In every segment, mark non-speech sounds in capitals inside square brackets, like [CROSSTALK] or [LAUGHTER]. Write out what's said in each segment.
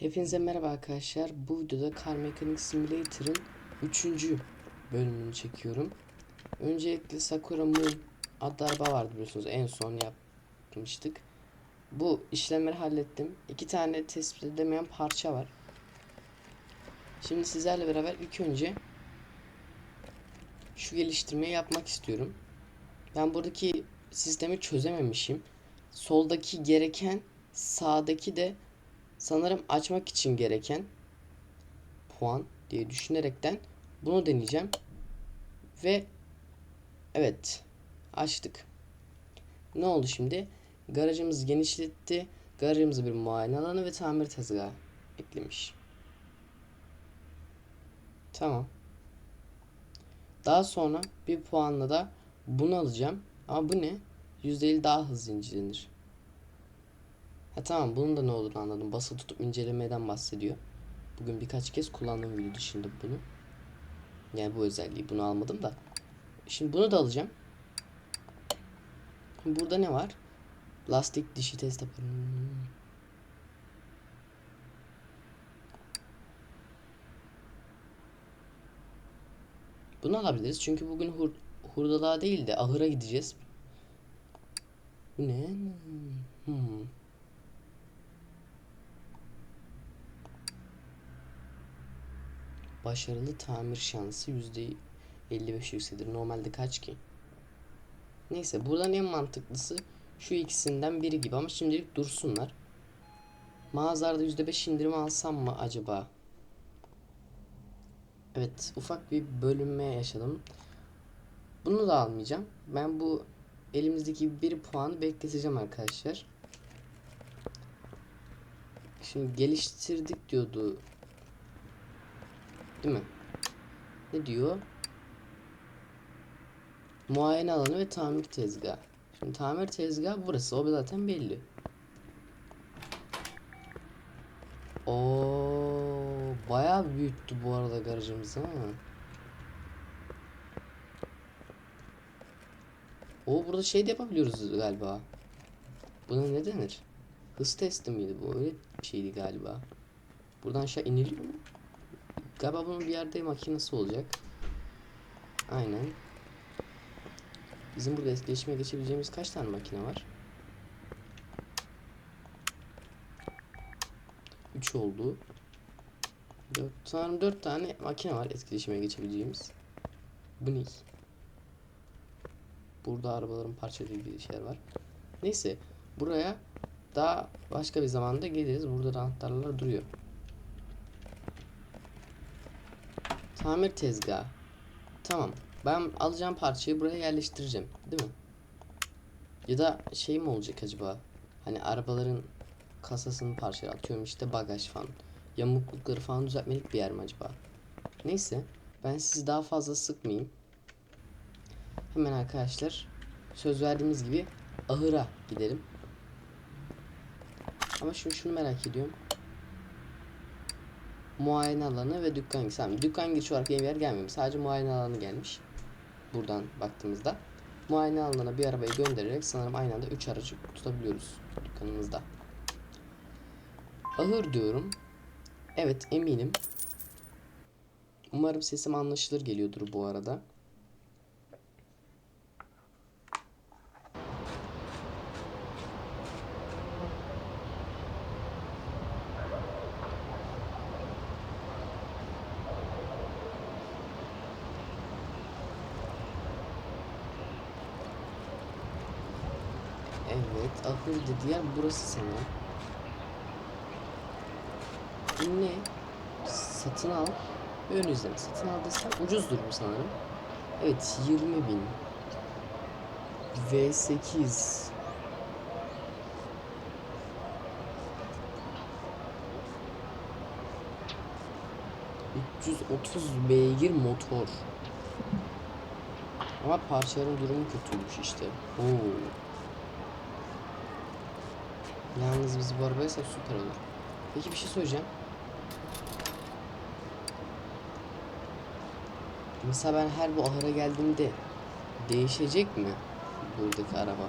Hepinize merhaba arkadaşlar. Bu videoda Car Mechanic Simulator'ın 3. bölümünü çekiyorum. Öncelikle Sakura Moon adlı araba vardı biliyorsunuz. En son yapmıştık. Bu işlemleri hallettim. İki tane tespit edemeyen parça var. Şimdi sizlerle beraber ilk önce şu geliştirmeyi yapmak istiyorum. Ben buradaki sistemi çözememişim. Soldaki gereken, sağdaki de sanırım açmak için gereken puan diye düşünerekten bunu deneyeceğim. Ve evet açtık. Ne oldu şimdi? Garajımızı genişletti. Garajımıza bir muayene alanı ve tamir tezgahı eklemiş. Tamam. Daha sonra bir puanla da bunu alacağım. Ama bu ne? %50 daha hızlı incelenir. Ha tamam bunun da ne olduğunu anladım. Basılı tutup incelemeden bahsediyor. Bugün birkaç kez kullandığım video dışında bunu. Yani bu özelliği bunu almadım da. Şimdi bunu da alacağım. Burada ne var? Lastik dişi test yaparım. Bunu alabiliriz çünkü bugün hur hurdalığa değil de ahıra gideceğiz. Ne? Hmm. Başarılı tamir şansı %55 yükselir. Normalde kaç ki? Neyse buradan en mantıklısı şu ikisinden biri gibi ama şimdilik dursunlar. Mağazalarda %5 indirim alsam mı acaba? Evet ufak bir bölünme yaşadım. Bunu da almayacağım. Ben bu elimizdeki bir puanı bekleteceğim arkadaşlar. Şimdi geliştirdik diyordu Değil mi? Ne diyor? Muayene alanı ve tamir tezgahı. Şimdi tamir tezgahı burası. O zaten belli. O bayağı büyüttü bu arada garajımızı ha. O burada şey de yapabiliyoruz galiba. Buna ne denir? Hız testi miydi bu? Öyle bir şeydi galiba. Buradan aşağı iniliyor mu? Galiba bunun bir yerde makinesi olacak. Aynen. Bizim burada etkileşime geçebileceğimiz kaç tane makine var? 3 oldu. 4, sanırım 4 tane makine var etkileşime geçebileceğimiz. Bu ne? Burada arabaların parçaları gibi şeyler var. Neyse. Buraya daha başka bir zamanda geliriz. Burada da anahtarlar duruyor. Tamir tezgahı. Tamam. Ben alacağım parçayı buraya yerleştireceğim. Değil mi? Ya da şey mi olacak acaba? Hani arabaların kasasını parçaya atıyorum işte bagaj falan. Yamuklukları falan düzeltmelik bir yer mi acaba? Neyse. Ben sizi daha fazla sıkmayayım. Hemen arkadaşlar söz verdiğimiz gibi ahıra gidelim. Ama şunu şunu merak ediyorum muayene alanı ve dükkan girişi. Yani dükkan girişi olarak bir yer gelmiyor. Sadece muayene alanı gelmiş. Buradan baktığımızda. Muayene alanına bir arabayı göndererek sanırım aynı anda 3 aracı tutabiliyoruz dükkanımızda. Ahır diyorum. Evet eminim. Umarım sesim anlaşılır geliyordur bu arada. Evet, ahır dediği yer burası. Bu ne? Satın al. Ön izleme. Satın al desem ucuzdur bu sanırım. Evet, 20 bin. V8. ...330 beygir motor. Ama parçaların durumu kötüymüş işte. Oo. Yalnız biz bu arabaya süper olur. Peki bir şey söyleyeceğim. Mesela ben her bu ahıra geldiğimde değişecek mi buradaki araba?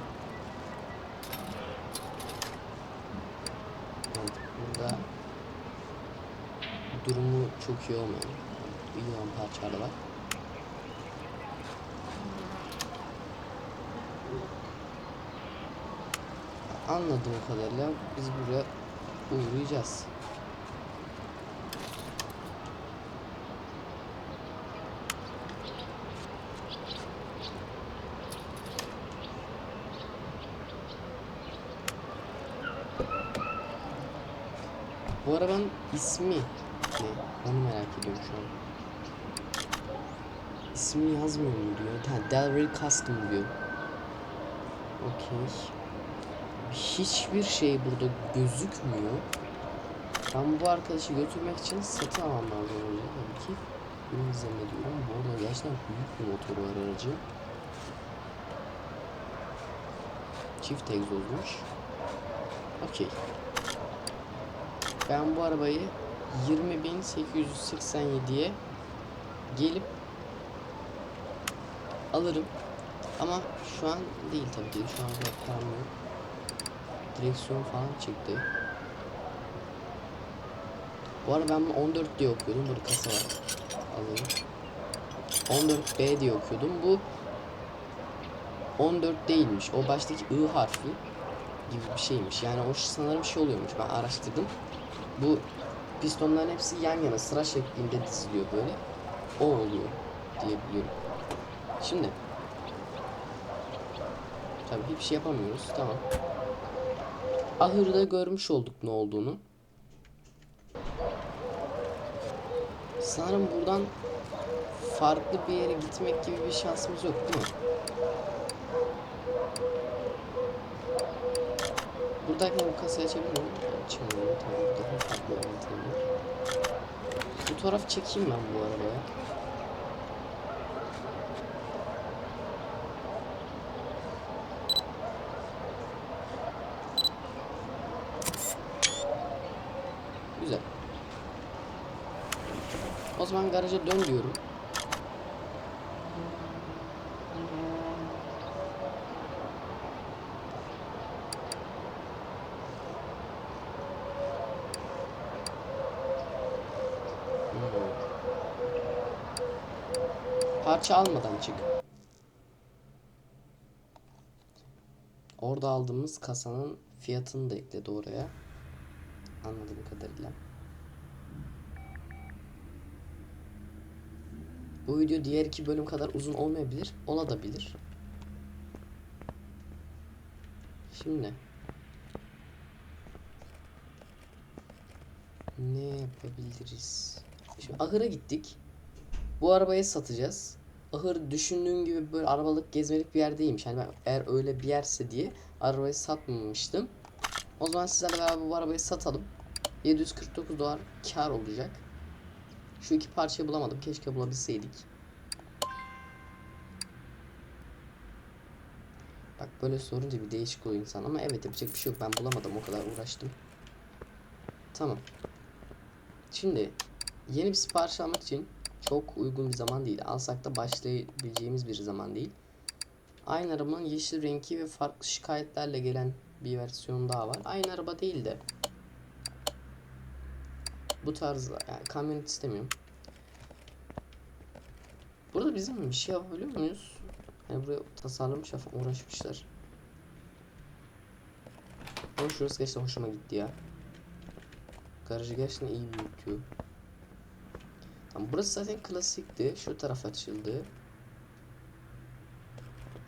Burada durumu çok iyi olmayan, iyi olan parçalar var. Anladığım kadarıyla biz buraya uğrayacağız. Bu arabanın ismi ne? Onu merak ediyorum şu an. İsmini yazmıyor mu diyor. Ha, Delray Custom diyor. Okey. Hiçbir şey burada gözükmüyor. Ben bu arkadaşı götürmek için satın almam lazım önce tabii ki. Bunu zannediyorum. Bu arada gerçekten büyük bir motoru var aracı. Çift egzozmuş. Okey. Ben bu arabayı 20.887'ye gelip alırım. Ama şu an değil tabii ki. Şu an param. Direksiyon falan çıktı. Bu arada ben bunu 14 diye okuyordum. Burada kasa var. Alayım. 14B diye okuyordum. Bu 14 değilmiş. O baştaki I harfi gibi bir şeymiş. Yani o sanırım şey oluyormuş. Ben araştırdım. Bu pistonların hepsi yan yana sıra şeklinde diziliyor böyle. O oluyor diye biliyorum. Şimdi Tabii hiçbir şey yapamıyoruz. Tamam. Ahırda görmüş olduk ne olduğunu. Sanırım buradan farklı bir yere gitmek gibi bir şansımız yok değil mi? Buradayken bu kasayı açabilir miyim? Açamıyorum. Tamam. Daha var. Fotoğraf çekeyim ben bu arabaya. Güzel. Zaman garaja dön diyorum. Parça almadan çık. Orada aldığımız kasanın fiyatını da ekledi oraya. Anladığım kadarıyla. Bu video diğer iki bölüm kadar uzun olmayabilir. Olabilir. Şimdi ne yapabiliriz? Şimdi ahıra gittik. Bu arabayı satacağız. Ahır düşündüğün gibi böyle arabalık gezmelik bir yer değilmiş. Yani ben eğer öyle bir yerse diye arabayı satmamıştım. O zaman sizlerle beraber bu arabayı satalım. 749 dolar kar olacak. Şu iki parçayı bulamadım. Keşke bulabilseydik. Bak böyle sorunca bir değişik oluyor insan ama evet yapacak bir şey yok. Ben bulamadım o kadar uğraştım. Tamam. Şimdi yeni bir sipariş almak için çok uygun bir zaman değil. Alsak da başlayabileceğimiz bir zaman değil. Aynı arabanın yeşil rengi ve farklı şikayetlerle gelen bir versiyon daha var. Aynı araba değil de bu tarz yani kamyonet istemiyorum. Burada bizim bir şey yapabiliyor muyuz? Yani buraya tasarlamış uğraşmışlar. Ama şurası gerçekten hoşuma gitti ya. Garajı gerçekten iyi büyütüyor. Tamam, burası zaten klasikti. Şu taraf açıldı.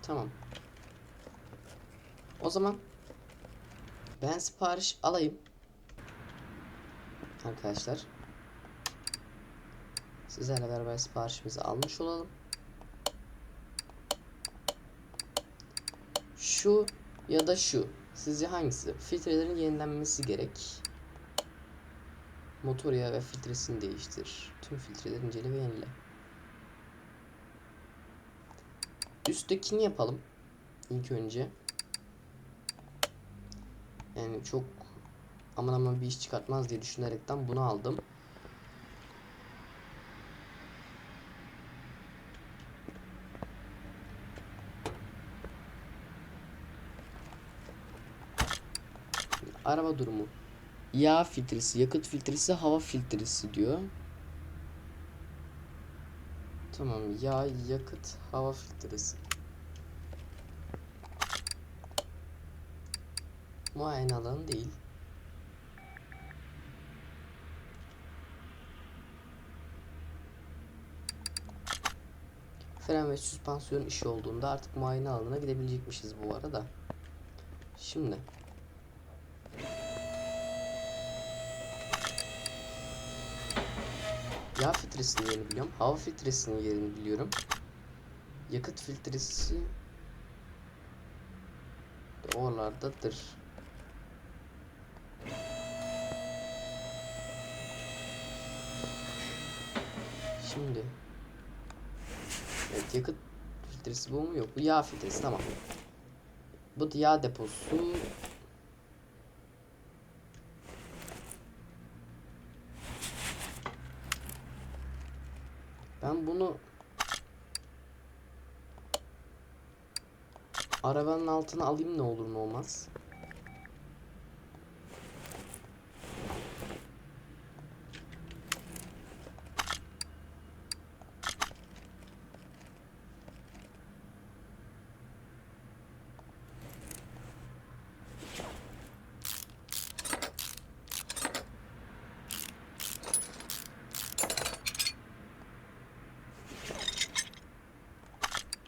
Tamam. O zaman ben sipariş alayım. Arkadaşlar. Sizlerle beraber siparişimizi almış olalım. Şu ya da şu. Sizce hangisi? Filtrelerin yenilenmesi gerek. Motor yağı ve filtresini değiştir. Tüm filtreleri incele ve yenile. Üsttekini yapalım. İlk önce. Yani çok aman aman bir iş çıkartmaz diye düşünerekten bunu aldım. Araba durumu. Yağ filtresi, yakıt filtresi, hava filtresi diyor. Tamam, yağ, yakıt, hava filtresi. Muayene alanı değil. Fren ve süspansiyon işi olduğunda artık muayene alanına gidebilecekmişiz bu arada. Şimdi Yağ filtresinin yerini biliyorum. Hava filtresinin yerini biliyorum. Yakıt filtresi oralardadır. Şimdi Evet yakıt filtresi bu mu? Yok. Bu yağ filtresi tamam. Bu da yağ deposu. Ben bunu arabanın altına alayım ne olur ne olmaz.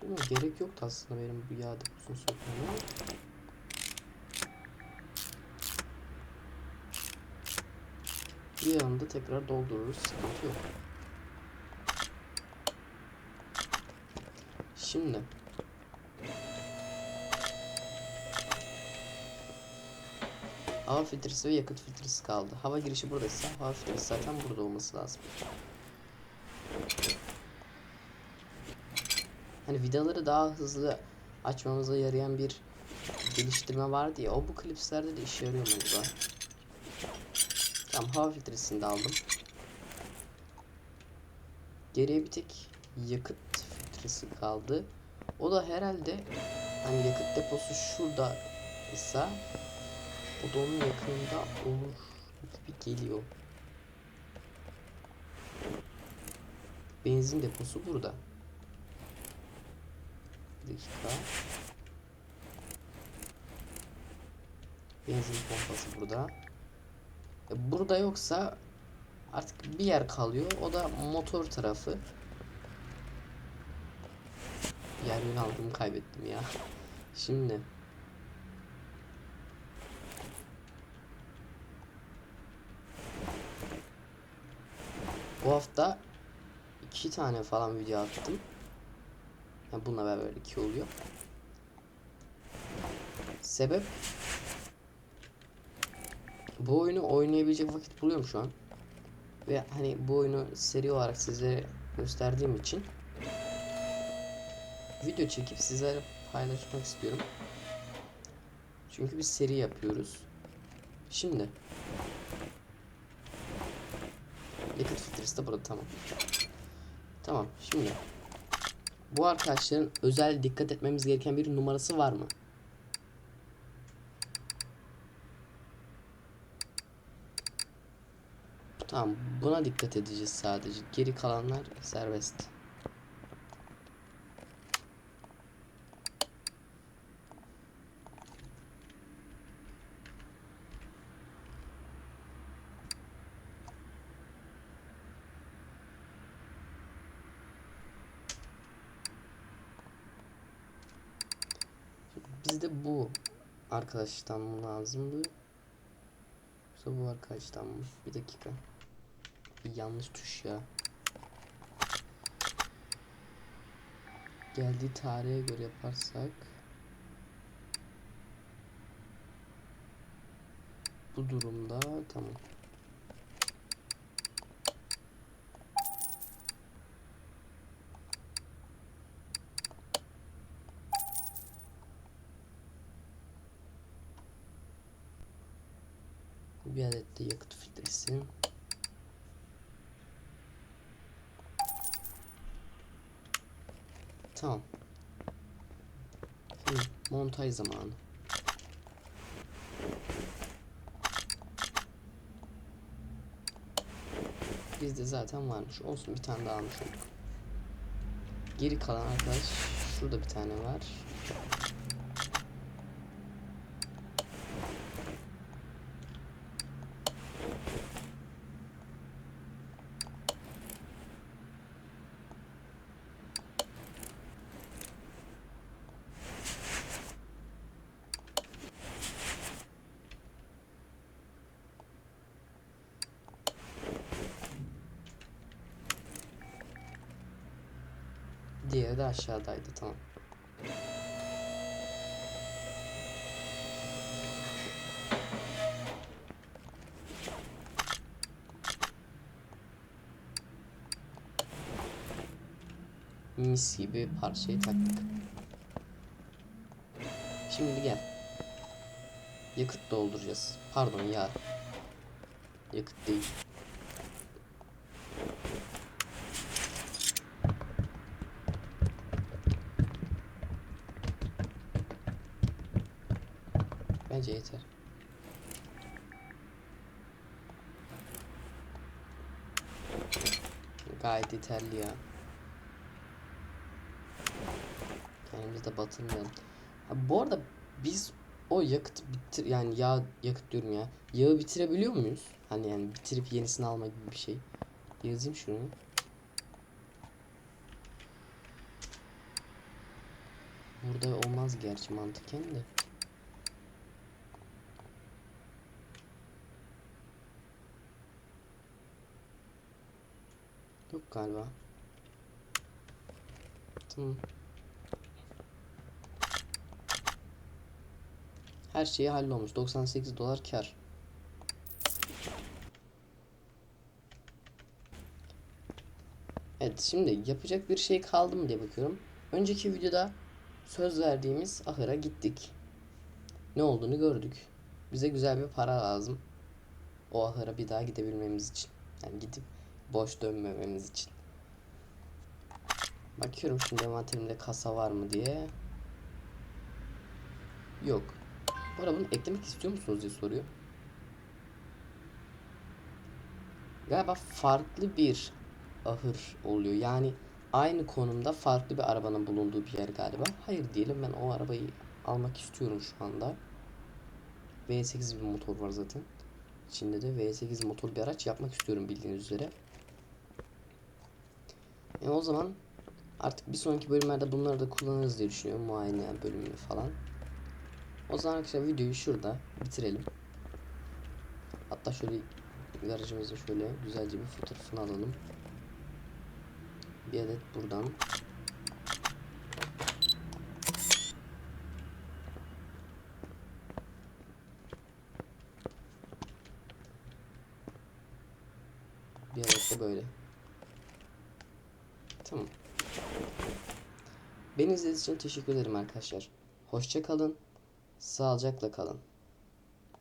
Ama gerek yoktu aslında benim bu yağ deposunu sökmeme. Bir anda tekrar doldururuz. Sıkıntı yok. Şimdi Hava filtresi ve yakıt filtresi kaldı. Hava girişi buradaysa hava filtresi zaten burada olması lazım. Hani vidaları daha hızlı açmamıza yarayan bir geliştirme vardı ya. O bu klipslerde de işe yarıyor mu acaba? Tamam hava filtresini de aldım. Geriye bir tek yakıt filtresi kaldı. O da herhalde hani yakıt deposu şurada ise o da onun yakınında olur gibi geliyor. Benzin deposu burada. Bir dakika. Benzin pompası burada. E, burada yoksa artık bir yer kalıyor. O da motor tarafı. Yer yön aldığımı kaybettim ya. [LAUGHS] Şimdi Bu hafta iki tane falan video attım. Yani bununla beraber iki oluyor. Sebep bu oyunu oynayabilecek vakit buluyorum şu an. Ve hani bu oyunu seri olarak sizlere gösterdiğim için video çekip sizlere paylaşmak istiyorum. Çünkü bir seri yapıyoruz. Şimdi yakıt filtresi de burada tamam. Tamam şimdi bu arkadaşların özel dikkat etmemiz gereken bir numarası var mı? Tamam buna dikkat edeceğiz sadece. Geri kalanlar serbest. Bizde bu arkadaştan mı lazımdı? Yoksa bu arkadaştan mı? Bir dakika. Yanlış tuş ya. Geldiği tarihe göre yaparsak bu durumda tamam. yakıt filtresi. Tamam. Şimdi montaj zamanı. Bizde zaten varmış. Olsun bir tane daha almış olduk. Geri kalan arkadaş şurada bir tane var. Diğeri de aşağıdaydı tamam. Mis gibi parçayı taktık. Şimdi gel. Yakıt dolduracağız. Pardon yağ. Yakıt değil. Bence yeter. Gayet yeterli ya. Kendimizi de batırmayalım. Ha, bu arada biz o yakıt bitir yani yağ yakıt diyorum ya. Yağı bitirebiliyor muyuz? Hani yani bitirip yenisini alma gibi bir şey. Yazayım şunu. Burada olmaz gerçi mantıken de. Yok galiba. Tamam. Her şeyi hallolmuş. 98 dolar kar. Evet şimdi yapacak bir şey kaldı mı diye bakıyorum. Önceki videoda söz verdiğimiz ahıra gittik. Ne olduğunu gördük. Bize güzel bir para lazım. O ahıra bir daha gidebilmemiz için. Yani gidip boş dönmememiz için. Bakıyorum şimdi envanterimde kasa var mı diye. Yok. Bu arada bunu eklemek istiyor musunuz diye soruyor. Galiba farklı bir ahır oluyor. Yani aynı konumda farklı bir arabanın bulunduğu bir yer galiba. Hayır diyelim ben o arabayı almak istiyorum şu anda. V8 bir motor var zaten. İçinde de V8 motor bir araç yapmak istiyorum bildiğiniz üzere. E o zaman artık bir sonraki bölümlerde bunları da kullanırız diye düşünüyorum. Muayene bölümünü falan. O zaman arkadaşlar videoyu şurada bitirelim. Hatta şöyle garajımızda şöyle güzelce bir fotoğrafını alalım. Bir adet buradan. Bir adet de böyle. Tamam. Beni izlediğiniz için teşekkür ederim arkadaşlar. Hoşça kalın. Sağlıcakla kalın.